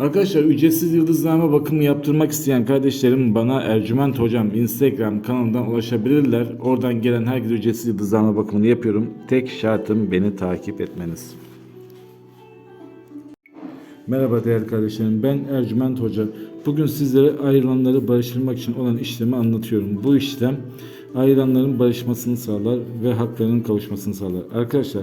Arkadaşlar ücretsiz yıldızlama bakımı yaptırmak isteyen kardeşlerim bana Ercüment Hocam Instagram kanalından ulaşabilirler. Oradan gelen herkese ücretsiz yıldızlama bakımını yapıyorum. Tek şartım beni takip etmeniz. Merhaba değerli kardeşlerim ben Ercüment Hoca. Bugün sizlere ayrılanları barıştırmak için olan işlemi anlatıyorum. Bu işlem ayrılanların barışmasını sağlar ve haklarının kavuşmasını sağlar. Arkadaşlar